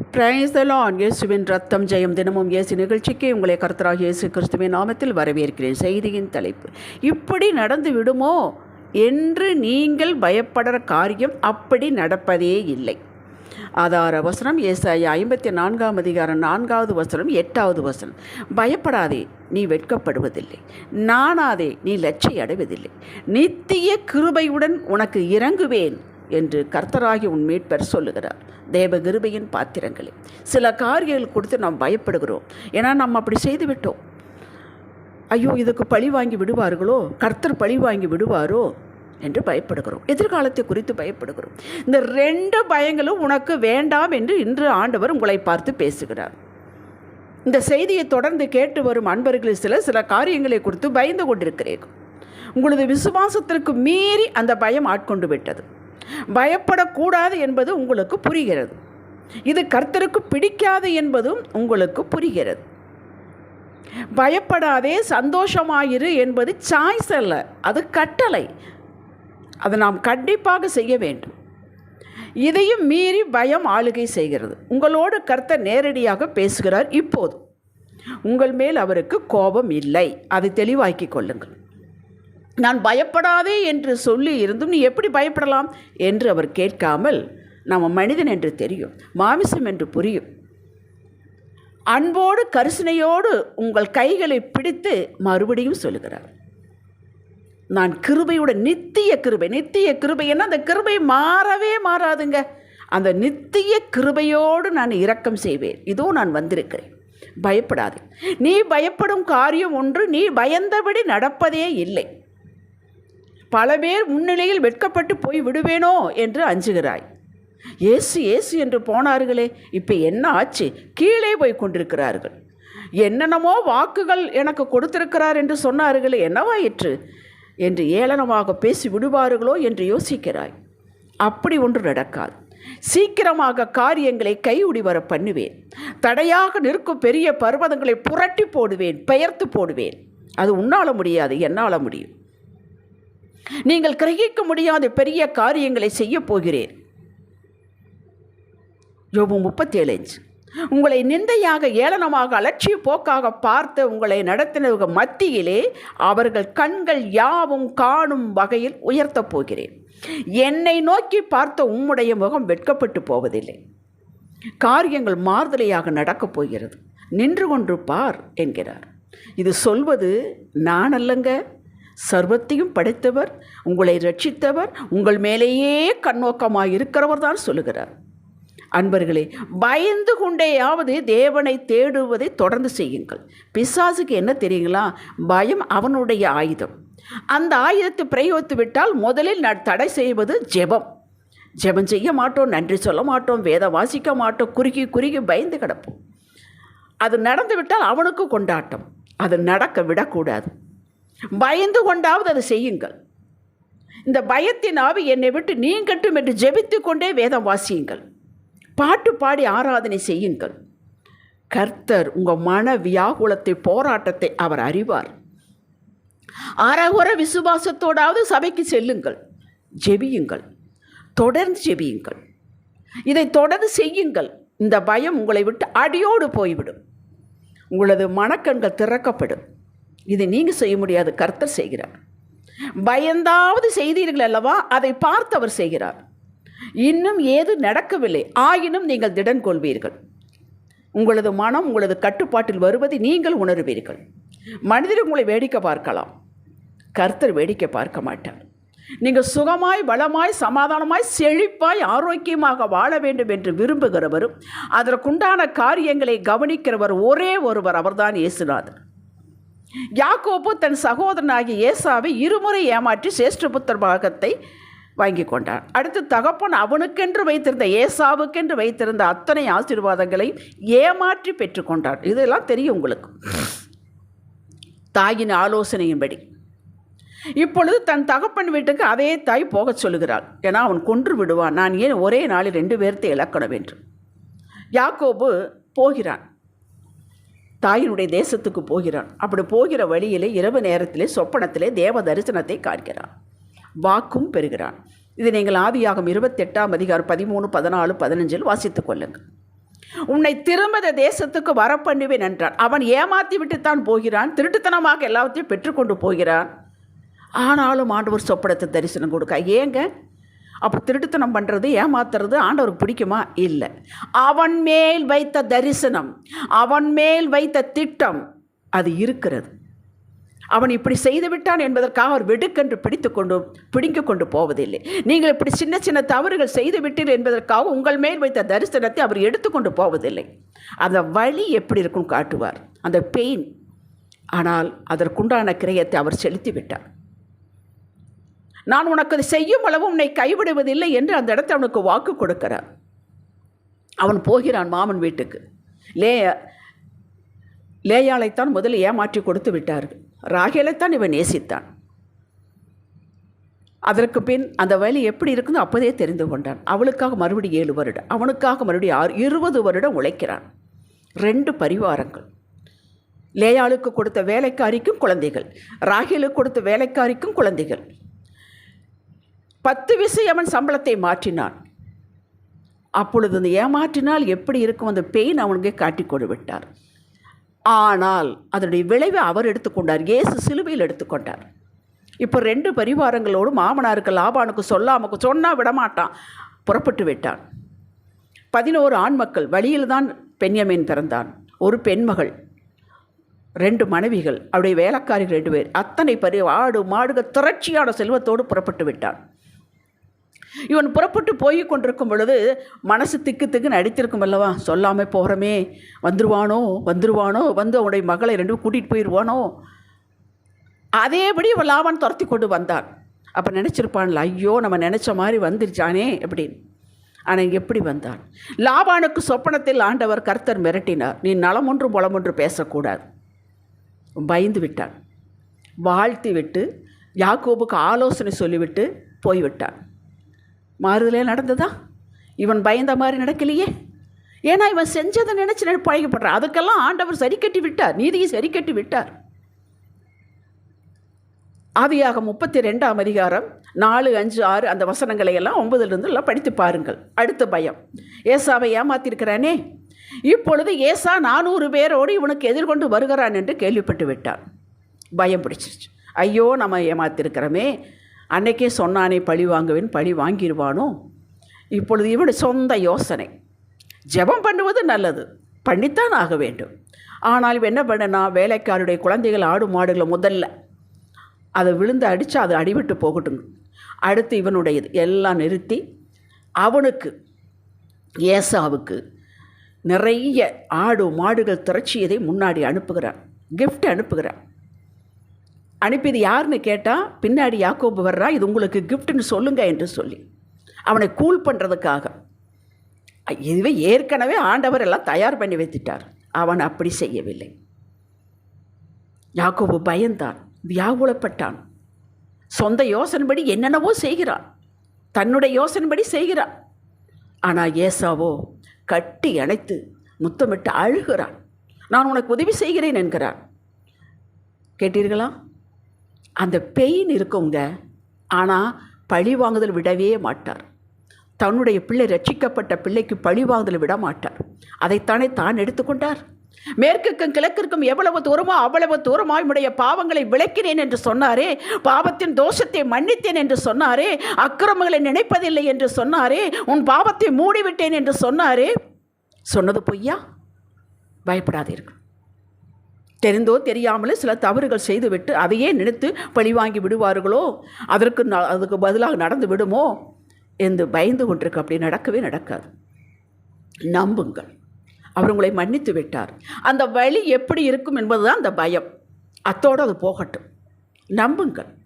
பிரைஸ்தலான் இயேசுவின் ரத்தம் ஜெயம் தினமும் இயேசு நிகழ்ச்சிக்கு உங்களை கர்த்தராக இயேசு கிறிஸ்துவின் நாமத்தில் வரவேற்கிறேன். செய்தியின் தலைப்பு இப்படி நடந்து விடுமோ என்று நீங்கள் பயப்படுற காரியம் அப்படி நடப்பதே இல்லை. ஆதார வசனம் ஏசாய ஐம்பத்தி நான்காம் அதிகாரம் நான்காவது வசனம் எட்டாவது வசனம். பயப்படாதே நீ வெட்கப்படுவதில்லை. நாணாதே நீ லட்சை அடைவதில்லை நித்திய கிருபையுடன் உனக்கு இறங்குவேன். என்று கர்த்தராகி உன் மீட்பர் சொல்லுகிறார். தேவ கிருபையின் பாத்திரங்களே. சில காரியங்கள் கொடுத்து நாம் பயப்படுகிறோம். ஏன்னா நம்ம அப்படி செய்து விட்டோம். ஐயோ இதுக்கு பழி வாங்கி விடுவார்களோ? கர்த்தர் பழி வாங்கி விடுவாரோ? என்று பயப்படுகிறோம். எதிர்காலத்தை குறித்து பயப்படுகிறோம். இந்த ரெண்டு பயங்களும் உனக்கு வேண்டாம் என்று இன்று ஆண்டவர் உங்களை பார்த்து பேசுகிறார். இந்த செய்தியை தொடர்ந்து கேட்டு வரும் அன்பர்களில் சில சில காரியங்களை குறித்து பயந்து கொண்டிருக்கிறீர்கள். உங்களது விசுவாசத்திற்கு மீறி அந்த பயம் ஆட்கொண்டு விட்டது. பயப்படக்கூடாது என்பது உங்களுக்கு புரிகிறது. இது கர்த்தருக்கு பிடிக்காது என்பதும் உங்களுக்கு புரிகிறது. பயப்படாதே சந்தோஷமாயிரு என்பது சாய்ஸ் அல்ல அது கட்டளை. அதை நாம் கண்டிப்பாக செய்ய வேண்டும். இதையும் மீறி பயம் ஆளுகை செய்கிறது. உங்களோடு கர்த்தர் நேரடியாக பேசுகிறார் இப்போது. உங்கள் மேல் அவருக்கு கோபம் இல்லை. அதை தெளிவாக்கிக் கொள்ளுங்கள். நான் பயப்படாதே என்று சொல்லி இருந்தும் நீ எப்படி பயப்படலாம் என்று அவர் கேட்காமல் நம்ம மனிதன் என்று தெரியும் மாமிசம் என்று புரியும். அன்போடு கரிசனையோடு உங்கள் கைகளை பிடித்து மறுபடியும் சொல்லுகிறார். நான் கிருபையோட நித்திய கிருபை நித்திய கிருபைன்னா அந்த கிருபை மாறவே மாறாதுங்க. அந்த நித்திய கிருபையோடு நான் இரக்கம் செய்வேன். இதோ நான் வந்திருக்கிறேன். பயப்படாது. நீ பயப்படும் காரியம் ஒன்று நீ பயந்தபடி நடப்பதே இல்லை. பல பேர் முன்னிலையில் வெட்கப்பட்டு போய் விடுவேனோ என்று அஞ்சுகிறாய். ஏசு ஏசு என்று போனார்களே இப்போ என்ன ஆச்சு? கீழே போய் கொண்டிருக்கிறார்கள். என்னென்னமோ வாக்குகள் எனக்கு கொடுத்திருக்கிறார் என்று சொன்னார்களே என்னவாயிற்று என்று ஏளனமாக பேசி விடுவார்களோ என்று யோசிக்கிறாய். அப்படி ஒன்று நடக்காது. சீக்கிரமாக காரியங்களை கையுடி வர பண்ணுவேன். தடையாக நிற்கும் பெரிய பர்வதங்களை புரட்டி போடுவேன் பெயர்த்து போடுவேன். அது உன்னால முடியாது என்னால் முடியும். நீங்கள் கிரகிக்க முடியாத பெரிய காரியங்களை செய்ய போகிறேன் யோபு முப்பத்தேழு இன்ச் உங்களை நிந்தையாக ஏளனமாக அலட்சிய போக்காக பார்த்து உங்களை நடத்தினவங்க மத்தியிலே அவர்கள் கண்கள் யாவும் காணும் வகையில் உயர்த்தப் போகிறேன். என்னை நோக்கி பார்த்த உம்முடைய முகம் வெட்கப்பட்டு போவதில்லை. காரியங்கள் மாறுதலையாக நடக்கப் போகிறது. நின்று கொண்டு பார் என்கிறார். இது சொல்வது நான் அல்லங்க? சர்வத்தையும் படைத்தவர் உங்களை ரட்சித்தவர் உங்கள் மேலேயே கண்ணோக்கமாக இருக்கிறவர் தான் சொல்லுகிறார். அன்பர்களே பயந்து கொண்டேயாவது தேவனை தேடுவதை தொடர்ந்து செய்யுங்கள். பிசாசுக்கு என்ன தெரியுங்களா? பயம் அவனுடைய ஆயுதம். அந்த ஆயுதத்தை பிரயோகித்து விட்டால் முதலில் ந தடை செய்வது ஜெபம். ஜெபம் செய்ய மாட்டோம் நன்றி சொல்ல மாட்டோம் வேதம் வாசிக்க மாட்டோம் குறுகி குறுகி பயந்து கிடப்போம். அது நடந்து விட்டால் அவனுக்கு கொண்டாட்டம். அது நடக்க விடக்கூடாது. பயந்து கொண்டாவது அதை செய்யுங்கள். இந்த பயத்தின் ஆவி என்னை விட்டு நீங்கட்டும் என்று ஜெபித்து கொண்டே வேதம் வாசியுங்கள். பாட்டு பாடி ஆராதனை செய்யுங்கள். கர்த்தர் உங்கள் மன வியாகுலத்தை போராட்டத்தை அவர் அறிவார். அறகுற விசுவாசத்தோடாவது சபைக்கு செல்லுங்கள். ஜெபியுங்கள். தொடர்ந்து ஜெபியுங்கள். இதை தொடர்ந்து செய்யுங்கள். இந்த பயம் உங்களை விட்டு அடியோடு போய்விடும். உங்களது மனக்கண்கள் திறக்கப்படும். இதை நீங்கள் செய்ய முடியாது. கர்த்தர் செய்கிறார். பயந்தாவது செய்தீர்கள் அல்லவா? அதை பார்த்து அவர் செய்கிறார். இன்னும் ஏது நடக்கவில்லை. ஆயினும் நீங்கள் திடன் கொள்வீர்கள். உங்களது மனம் உங்களது கட்டுப்பாட்டில் வருவதை நீங்கள் உணருவீர்கள். மனிதர் உங்களை வேடிக்கை பார்க்கலாம். கர்த்தர் வேடிக்கை பார்க்க மாட்டார். நீங்கள் சுகமாய் வளமாய் சமாதானமாய் செழிப்பாய் ஆரோக்கியமாக வாழ வேண்டும் என்று விரும்புகிறவரும் அதற்குண்டான காரியங்களை கவனிக்கிறவர் ஒரே ஒருவர் அவர்தான் இயேசுநாதர். யாக்கோபு தன் சகோதரனாகிய ஏசாவை இருமுறை ஏமாற்றி சேஷ்டபுத்தர் பாகத்தை வாங்கி கொண்டான். அடுத்து தகப்பன் அவனுக்கென்று வைத்திருந்த ஏசாவுக்கென்று வைத்திருந்த அத்தனை ஆசீர்வாதங்களை ஏமாற்றி பெற்றுக்கொண்டான் இதெல்லாம் தெரியும் உங்களுக்கு. தாயின் ஆலோசனையின்படி. இப்பொழுது தன் தகப்பன் வீட்டுக்கு அதே தாய் போகச் சொல்லுகிறாள் ஏன்னா அவன் கொன்று விடுவான். நான் ஏன் ஒரே நாளில் ரெண்டு பேர்த்தை இழக்கணும் என்று. யாக்கோபு போகிறான். தாயினுடைய தேசத்துக்கு போகிறான். அப்படி போகிற வழியிலே இரவு நேரத்திலே சொப்பனத்திலே தேவ தரிசனத்தை காண்கிறான். வாக்கும் பெறுகிறான். இது நீங்கள் ஆதியாகும் இருபத்தெட்டாம் அதிகாரம் பதிமூணு பதினாலு பதினஞ்சில் வாசித்துக் கொள்ளுங்கள். உன்னை திரும்பத தேசத்துக்கு வர பண்ணுவேன் என்றான். அவன் ஏமாத்தி விட்டுத்தான் போகிறான். திருட்டுத்தனமாக எல்லாத்தையும் பெற்றுக்கொண்டு போகிறான். ஆனாலும் ஆண்டவர் சொப்படத்தை தரிசனம் கொடுக்க. ஏங்க? அப்போ திருட்டுத்தனம் பண்ணுறது ஏமாத்துறது ஆண்டவருக்கு பிடிக்குமா? இல்லை. அவன் மேல் வைத்த தரிசனம் அவன் மேல் வைத்த திட்டம் அது இருக்கிறது. அவன் இப்படி செய்து விட்டான் என்பதற்காக அவர் வெடுக்கென்று பிடித்து கொண்டு பிடிக்க கொண்டு போவதில்லை. நீங்கள் இப்படி சின்ன சின்ன தவறுகள் செய்து விட்டீர்கள் என்பதற்காக உங்கள் மேல் வைத்த தரிசனத்தை அவர் எடுத்துக்கொண்டு போவதில்லை. அந்த வழி எப்படி இருக்கும் காட்டுவார். அந்த பெயின். ஆனால் அதற்குண்டான கிரயத்தை அவர் செலுத்தி விட்டார். நான் உனக்கு செய்யும் அளவு உன்னை கைவிடுவதில்லை என்று அந்த இடத்தை அவனுக்கு வாக்கு கொடுக்கிறார். அவன் போகிறான் மாமன் வீட்டுக்கு. லே லேயாளைத்தான் முதலில் ஏமாற்றி கொடுத்து விட்டார்கள். ராகேலைத்தான் இவன் நேசித்தான். அதற்கு பின் அந்த வழி எப்படி இருக்குதோ அப்போதே தெரிந்து கொண்டான். அவளுக்காக மறுபடியும் ஏழு வருடம் அவனுக்காக மறுபடியும் ஆறு இருபது வருடம் உழைக்கிறான். ரெண்டு பரிவாரங்கள். லேயாளுக்கு கொடுத்த வேலைக்காரிக்கும் குழந்தைகள் ராகேலுக்கு கொடுத்த வேலைக்காரிக்கும் குழந்தைகள். பத்து விசை அவன் சம்பளத்தை மாற்றினான். அப்பொழுது அந்த ஏமாற்றினால் எப்படி இருக்கும் அந்த பெயின் அவனுக்கு காட்டி விட்டார். ஆனால் அதனுடைய விளைவை அவர் எடுத்துக்கொண்டார் இயேசு சிலுவையில் எடுத்துக்கொண்டார் இப்போ ரெண்டு பரிவாரங்களோடு மாமனாருக்கு லாபானுக்கு சொல்லாமக்கு சொன்னால் விடமாட்டான். புறப்பட்டு விட்டான். பதினோரு ஆண் மக்கள் வழியில் தான் பெண்யமேன் பிறந்தான். ஒரு பெண்மகள் ரெண்டு மனைவிகள் அவருடைய வேலைக்காரிகள் ரெண்டு பேர். அத்தனை பரி ஆடு மாடுகள் திரட்சியான செல்வத்தோடு புறப்பட்டு விட்டான். இவன் புறப்பட்டு போய் கொண்டிருக்கும் பொழுது மனசு திக்கு திக்குன்னு அடித்திருக்கும் அல்லவா? சொல்லாமல் போகிறோமே வந்துருவானோ? வந்துருவானோ? வந்து அவனுடைய மகளை ரெண்டு கூட்டிகிட்டு போயிடுவானோ அதேபடி அவன் துரத்தி கொண்டு வந்தான். அப்போ நினச்சிருப்பான்ல ஐயோ நம்ம நினச்ச மாதிரி வந்துருச்சானே அப்படின்னு. ஆனால் எப்படி வந்தான்? லாபானுக்கு சொப்பனத்தில் ஆண்டவர் கர்த்தர் மிரட்டினார். நீ நலமொன்று புலமொன்று பேசக்கூடாது. பயந்து விட்டான். வாழ்த்தி விட்டு யாக்கோபுக்கு ஆலோசனை சொல்லிவிட்டு போய்விட்டான். மாறுதலே நடந்ததா? இவன் பயந்த மாதிரி நடக்கலையே. ஏன்னா இவன் செஞ்சதை நினச்சி பழகப்படுறான். அதுக்கெல்லாம் ஆண்டவர் சரி கட்டி விட்டார். நீதியை சரி கட்டி விட்டார். ஆவியாக முப்பத்தி ரெண்டாம் அதிகாரம் நாலு அஞ்சு ஆறு அந்த வசனங்களை எல்லாம் ஒன்பதுலேருந்து எல்லாம் படித்து பாருங்கள். அடுத்த பயம். ஏசாவை ஏமாத்திருக்கிறானே? இப்பொழுது ஏசா நானூறு பேரோடு இவனுக்கு எதிர்கொண்டு வருகிறான் என்று கேள்விப்பட்டு விட்டான். பயம் பிடிச்சிருச்சு. ஐயோ நம்ம ஏமாத்திருக்கிறோமே. அன்னைக்கே சொன்னானே பழி வாங்குவேன் பழி வாங்கிடுவானோ இப்பொழுது இவனுடைய சொந்த யோசனை. ஜெபம் பண்ணுவது நல்லது பண்ணித்தான் ஆக வேண்டும். ஆனால் இவன் என்ன பண்ணனா வேலைக்காருடைய குழந்தைகள் ஆடு மாடுகளை முதல்ல அதை விழுந்து அடித்து அது அடிபட்டு போகட்டும். அடுத்து இவனுடையது எல்லாம் நிறுத்தி அவனுக்கு ஏசாவுக்கு நிறைய ஆடு மாடுகள் திரட்சியதை முன்னாடி அனுப்புகிறான் கிஃப்ட் அனுப்புகிறான் அனுப்பியது யாருன்னு கேட்டால் பின்னாடி யாக்கோபு வர்றா இது உங்களுக்கு கிஃப்ட்னு சொல்லுங்க என்று சொல்லி. அவனை கூல் பண்ணுறதுக்காக இதுவே ஏற்கனவே ஆண்டவர் எல்லாம் தயார் பண்ணி வைத்துட்டார். அவன் அப்படி செய்யவில்லை. யாக்கோபு பயந்தான் வியாகுலப்பட்டான். சொந்த யோசனைப்படி என்னென்னவோ செய்கிறான். தன்னுடைய யோசனைப்படி செய்கிறான். ஆனால் ஏசாவோ கட்டி அணைத்து முத்தமிட்டு அழுகிறான். நான் உனக்கு உதவி செய்கிறேன் என்கிறான் கேட்டீர்களா? அந்த பெயின் இருக்குங்க ஆனால் பழி வாங்குதல் விடவே மாட்டார். தன்னுடைய பிள்ளை ரட்சிக்கப்பட்ட பிள்ளைக்கு பழி வாங்குதல் விட மாட்டார். அதைத்தானே தான் எடுத்துக்கொண்டார் மேற்குக்கும் கிழக்கிற்கும் எவ்வளவு தூரமோ அவ்வளவு தூரமாய் உடைய பாவங்களை விளக்கினேன் என்று சொன்னாரே பாவத்தின் தோஷத்தை மன்னித்தேன் என்று சொன்னாரே அக்கிரமங்களை நினைப்பதில்லை என்று சொன்னாரே உன் பாவத்தை மூடிவிட்டேன் என்று சொன்னாரே. சொன்னது பொய்யா? பயப்படாதீர்கள். தெரிந்தோ தெரியாமலே சில தவறுகள் செய்துவிட்டு அதையே நினைத்து பழிவாங்கி விடுவார்களோ? அதற்கு ந- அதுக்கு பதிலாக நடந்து விடுமோ? என்று பயந்து கொண்டிருக்கு. அப்படி நடக்கவே நடக்காது. நம்புங்கள். அவர் உங்களை மன்னித்து விட்டார். அந்த வழி எப்படி இருக்கும் என்பது தான் அந்த பயம். அத்தோடு அது போகட்டும். நம்புங்கள்.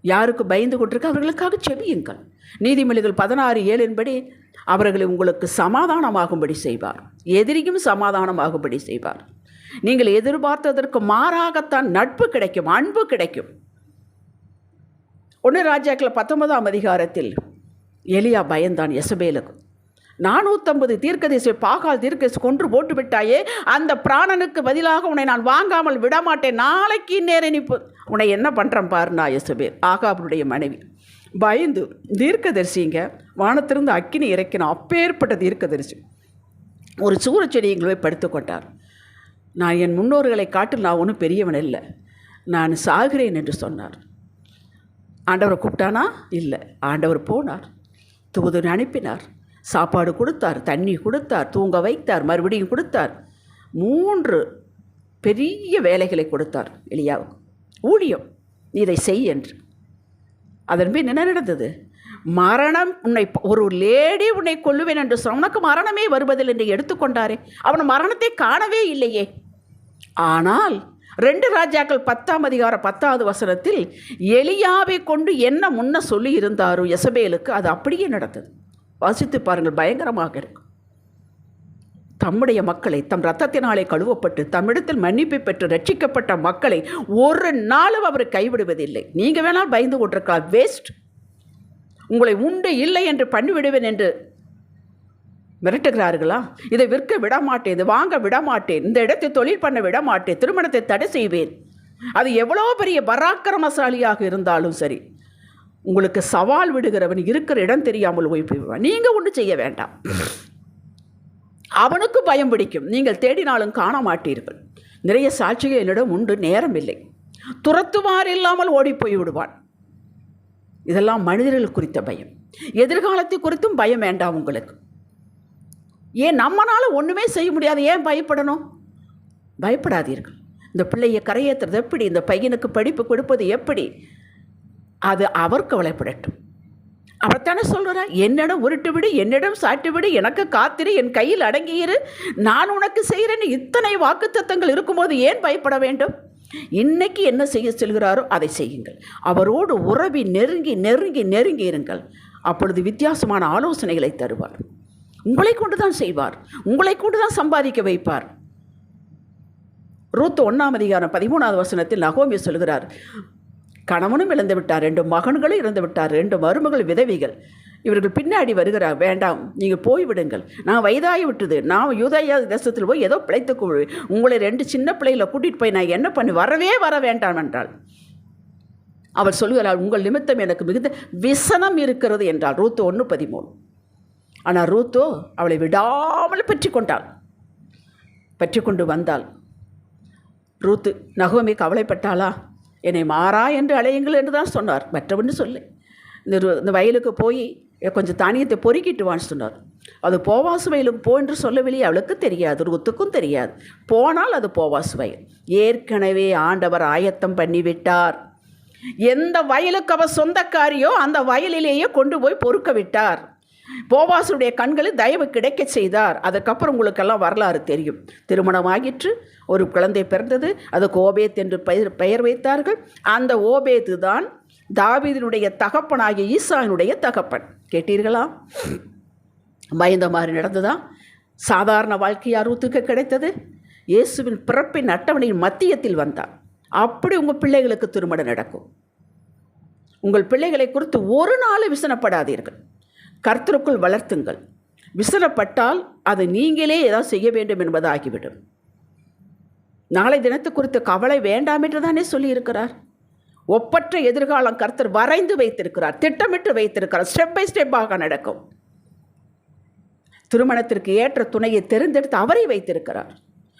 யாருக்கு பயந்து கொண்டிருக்க அவர்களுக்காக செவியுங்கள் நீதிமொழிகள் பதினாறு ஏழின்படி அவர்களை உங்களுக்கு சமாதானமாகும்படி செய்வார். எதிரியும் சமாதானமாகும்படி செய்வார். நீங்கள் எதிர்பார்த்ததற்கு மாறாகத்தான் நட்பு கிடைக்கும் அன்பு கிடைக்கும். ஒன்று ராஜாக்கள் பத்தொன்பதாம் அதிகாரத்தில் எலியா பயந்தான் எசபேலுக்கு நானூற்றம்பது தீர்க்கதேசை பாகால் தீர்க்கதரிசி கொன்று போட்டு விட்டாயே அந்த பிராணனுக்கு பதிலாக உன்னை நான் வாங்காமல் விடமாட்டேன் நாளைக்கு நேர நிப்பு உன்னை என்ன பண்ணுறேன் பாருண்ணா எசபேல் ஆகாபுடைய மனைவி. பயந்து தீர்க்கதரிசிங்க வானத்திலிருந்து அக்கினி இறக்கின அப்பேற்பட்ட தீர்க்கதரிசி. ஒரு சூறச்செடியில் போய் படுத்துக்கொண்டார் நான் என் முன்னோர்களை காட்டில் நான் ஒன்றும் பெரியவன் இல்லை. நான் சாகிறேன் என்று சொன்னார். ஆண்டவரை கூப்பிட்டானா? இல்லை. ஆண்டவர் போனார். தூதன் அனுப்பினார். சாப்பாடு கொடுத்தார் தண்ணி கொடுத்தார் தூங்க வைத்தார் மறுபடியும் கொடுத்தார். மூன்று பெரிய வேலைகளை கொடுத்தார் எளியாவுக்கு ஊழியம் நீ இதை செய் என்று. அதன் பின் என்ன நடந்தது? மரணம் உன்னை ஒரு லேடி உன்னை கொல்லுவேன் என்று சொன்ன உனக்கு மரணமே வருவதில்லை என்று எடுத்துக்கொண்டாரே. அவன் மரணத்தை காணவே இல்லையே. ஆனால் ரெண்டு ராஜாக்கள் பத்தாம் அதிகாரம் பத்தாவது வசனத்தில் எலியாவை கொண்டு என்ன முன்ன சொல்லி இருந்தாரோ எசபேலுக்கு அது அப்படியே நடந்தது. வாசித்து பாருங்கள் பயங்கரமாக இருக்கும் தம்முடைய மக்களை தம் ரத்தத்தினாலே கழுவப்பட்டு தம்மிடத்தில் மன்னிப்பை பெற்று ரட்சிக்கப்பட்ட மக்களை ஒரு நாளும் அவர் கைவிடுவதில்லை. நீங்கள் வேணால் பயந்து கொண்டிருக்கலாம். வேஸ்ட் உங்களை உண்டு இல்லை என்று பண்ணிவிடுவேன் என்று மிரட்டுகிறார்களா? இதை விற்க விட மாட்டேன் இது வாங்க விடமாட்டேன் இந்த இடத்தை தொழில் பண்ண விடமாட்டேன் திருமணத்தை தடை செய்வேன். அது எவ்வளோ பெரிய பராக்கிரமசாலியாக இருந்தாலும் சரி உங்களுக்கு சவால் விடுகிறவன் இருக்கிற இடம் தெரியாமல் போய் போய்வான் நீங்கள் ஒன்றும் செய்ய வேண்டாம். அவனுக்கு பயம் பிடிக்கும். நீங்கள் தேடினாலும் காண மாட்டீர்கள். நிறைய சாட்சிகள் என்னிடம் உண்டு நேரம் இல்லை. துரத்துவார் இல்லாமல் ஓடிப்போய் விடுவான். இதெல்லாம் மனிதர்கள் குறித்த பயம். எதிர்காலத்தை குறித்தும் பயம் வேண்டாம் உங்களுக்கு. ஏன் நம்மனால ஒன்றுமே செய்ய முடியாது? ஏன் பயப்படணும்? பயப்படாதீர்கள். இந்த பிள்ளையை கரையேற்றுறது எப்படி? இந்த பையனுக்கு படிப்பு கொடுப்பது எப்படி? அது அவர் கவலைப்படட்டும். அவர்த்தானே சொல்கிறார் என்னிடம் உருட்டு விடு என்னிடம் சாட்டு விடு எனக்கு காத்திரு என் கையில் அடங்கியிரு. நான் உனக்கு செய்கிறேன்னு இத்தனை வாக்குத்தத்தங்கள் இருக்கும்போது ஏன் பயப்பட வேண்டும்? இன்னைக்கு என்ன செய்ய செல்கிறாரோ அதை செய்யுங்கள். அவரோடு உறவி நெருங்கி நெருங்கி நெருங்கி இருங்கள். அப்பொழுது வித்தியாசமான ஆலோசனைகளை தருவார். உங்களை கொண்டு தான் செய்வார். உங்களை கொண்டு தான் சம்பாதிக்க வைப்பார். ரூத் ஒன்றாம் அதிகாரம் பதிமூணாவது வசனத்தில் நகோமி சொல்கிறார் கணவனும் இழந்து விட்டார் ரெண்டு மகன்களும் இறந்து விட்டார் ரெண்டு மருமகள் விதவிகள். இவர்கள் பின்னாடி வருகிறார் வேண்டாம் நீங்கள் போய்விடுங்கள் நான் வயதாகி விட்டது. நான் யூதாயா தேசத்தில் போய் ஏதோ பிழைத்து உங்களை ரெண்டு சின்ன பிள்ளைகளை கூட்டிகிட்டு போய் நான் என்ன பண்ணி வரவே வர வேண்டாம் என்றாள். அவர் சொல்கிறார் உங்கள் நிமித்தம் எனக்கு மிகுந்த விசனம் இருக்கிறது என்றால் ரூத்து ஒன்று பதிமூணு. ஆனால் ரூத்தோ அவளை விடாமல் பற்றி கொண்டாள் பற்றி கொண்டு வந்தாள். ரூத்து நகோமி கவலைப்பட்டாளா? என்னை மாறா என்று அலையுங்கள் என்று தான் சொன்னார். மற்றவன்னு சொல்லு. இந்த இந்த வயலுக்கு போய் கொஞ்சம் தானியத்தை பொறுக்கிட்டு வான்னு சொன்னார். அது போவாசு வயலுக்கு போ என்று சொல்லவில்லையே அவளுக்கு தெரியாது. ருத்துக்கும் தெரியாது. போனால் அது போவாசு வயல். ஏற்கனவே ஆண்டவர் ஆயத்தம் பண்ணிவிட்டார். எந்த வயலுக்கு அவ சொந்தக்காரியோ அந்த வயலிலேயே கொண்டு போய் பொறுக்க விட்டார். போவாசுடைய கண்களில் தயவு கிடைக்க செய்தார். அதுக்கப்புறம் உங்களுக்கெல்லாம் வரலாறு தெரியும். திருமணம் ஆகிற்று ஒரு குழந்தை பிறந்தது அதுக்கு ஓபேத் என்று பெயர் பெயர் வைத்தார்கள். அந்த ஓபேத்து தான் தாவீதினுடைய தகப்பனாகிய ஈசானுடைய தகப்பன். கேட்டீர்களா? பயந்த மாதிரி நடந்ததா? சாதாரண வாழ்க்கையா ரூத்துக்கு கிடைத்தது? இயேசுவின் பிறப்பின் அட்டவணையின் மத்தியத்தில் வந்தார் அப்படி உங்கள் பிள்ளைகளுக்கு திருமணம் நடக்கும். உங்கள் பிள்ளைகளை குறித்து ஒரு நாள் விசனப்படாதீர்கள். கர்த்தருக்குள் வளர்த்துங்கள். விசனப்பட்டால் அது நீங்களே ஏதாவது செய்ய வேண்டும் என்பதாகிவிடும். நாளை தினத்து குறித்து கவலை வேண்டாம் என்று தானே சொல்லியிருக்கிறார். ஒப்பற்ற எதிர்காலம் கர்த்தர் வரைந்து வைத்திருக்கிறார் திட்டமிட்டு வைத்திருக்கிறார் ஸ்டெப் பை ஸ்டெப்பாக நடக்கும். திருமணத்திற்கு ஏற்ற துணையை தெரிந்தெடுத்து அவரை வைத்திருக்கிறார்.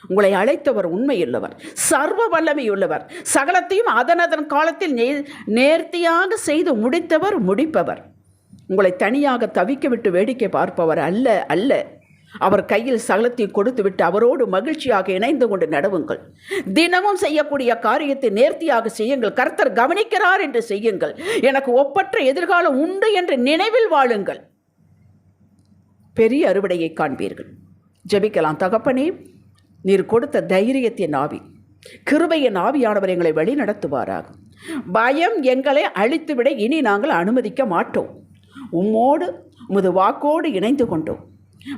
உங்களை அழைத்தவர் உண்மையுள்ளவர் சர்வ வல்லமையுள்ளவர் சகலத்தையும் அதனதன் காலத்தில் நே நேர்த்தியாக செய்து முடித்தவர் முடிப்பவர். உங்களை தனியாக தவிக்க விட்டு வேடிக்கை பார்ப்பவர் அல்ல அல்ல. அவர் கையில் சகலத்தையும் கொடுத்துவிட்டு அவரோடு மகிழ்ச்சியாக இணைந்து கொண்டு நடவுங்கள். தினமும் செய்யக்கூடிய காரியத்தை நேர்த்தியாக செய்யுங்கள். கர்த்தர் கவனிக்கிறார் என்று செய்யுங்கள். எனக்கு ஒப்பற்ற எதிர்காலம் உண்டு என்று நினைவில் வாழுங்கள். பெரிய அறுவடையை காண்பீர்கள். ஜெபிக்கலாம் தகப்பனே நீர் கொடுத்த தைரியத்தின் ஆவி. கிருபையின் ஆவியானவர் எங்களை வழி நடத்துவாராக பயம் எங்களை அழித்துவிட இனி நாங்கள் அனுமதிக்க மாட்டோம். உம்மோடு உமது வாக்கோடு இணைந்து கொண்டோம்.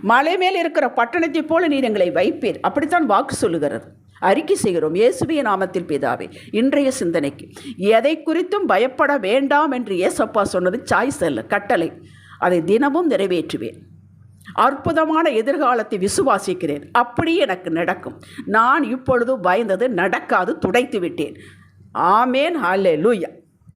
மலை மேல் இருக்கிற பட்டணத்தைப் போல நீர் எங்களை வைப்பீர். அப்படித்தான் வாக்கு சொல்லுகிறது. அறிக்கை செய்கிறோம். இயேசுவிய நாமத்தில் பிதாவே இன்றைய சிந்தனைக்கு எதை குறித்தும் பயப்பட வேண்டாம் என்று ஏசப்பா சொன்னது சாய்ஸ் அல்ல கட்டளை. அதை தினமும் நிறைவேற்றுவேன். அற்புதமான எதிர்காலத்தை விசுவாசிக்கிறேன். அப்படி எனக்கு நடக்கும். நான் இப்பொழுது பயந்தது நடக்காது துடைத்து விட்டேன் ஆமேன். ஹalleluya.